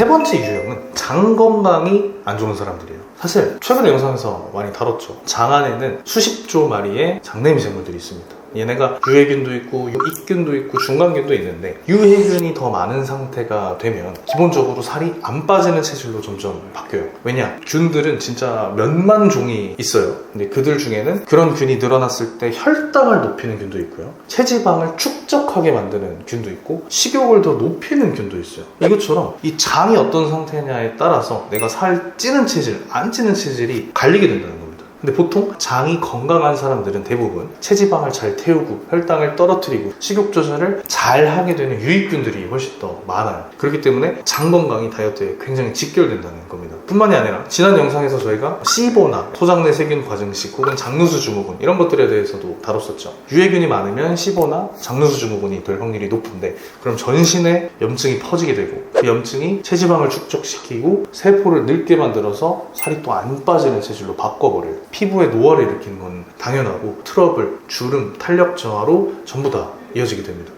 세 번째 유형은 장 건강이 안 좋은 사람들이에요. 사실 최근에 영상에서 많이 다뤘죠. 장 안에는 수십조 마리의 장내 미생물들이 있습니다. 얘네가 유해균도 있고 입균도 있고 중간균도 있는데 유해균이 더 많은 상태가 되면 기본적으로 살이 안 빠지는 체질로 점점 바뀌어요. 왜냐? 균들은 진짜 몇만 종이 있어요. 근데 그들 중에는 그런 균이 늘어났을 때 혈당을 높이는 균도 있고요. 체지방을 축적하게 만드는 균도 있고 식욕을 더 높이는 균도 있어요. 이것처럼 이 장이 어떤 상태냐에 따라서 내가 살 찌는 체질, 안 찌는 체질이 갈리게 된다는 겁니다. 근데 보통 장이 건강한 사람들은 대부분 체지방을 잘 태우고 혈당을 떨어뜨리고 식욕 조절을 잘 하게 되는 유익균들이 훨씬 더 많아요. 그렇기 때문에 장 건강이 다이어트에 굉장히 직결된다는 겁니다. 뿐만이 아니라 지난 영상에서 저희가 시보나 소장내 세균 과증식 혹은 장누수 증후군 이런 것들에 대해서도 다뤘었죠. 유해균이 많으면 시보나 장누수 증후군이 될 확률이 높은데 그럼 전신에 염증이 퍼지게 되고 그 염증이 체지방을 축적시키고 세포를 늙게 만들어서 살이 또 안 빠지는 체질로 바꿔버려요. 피부에 노화를 일으키는 건 당연하고 트러블, 주름, 탄력 저하로 전부 다 이어지게 됩니다.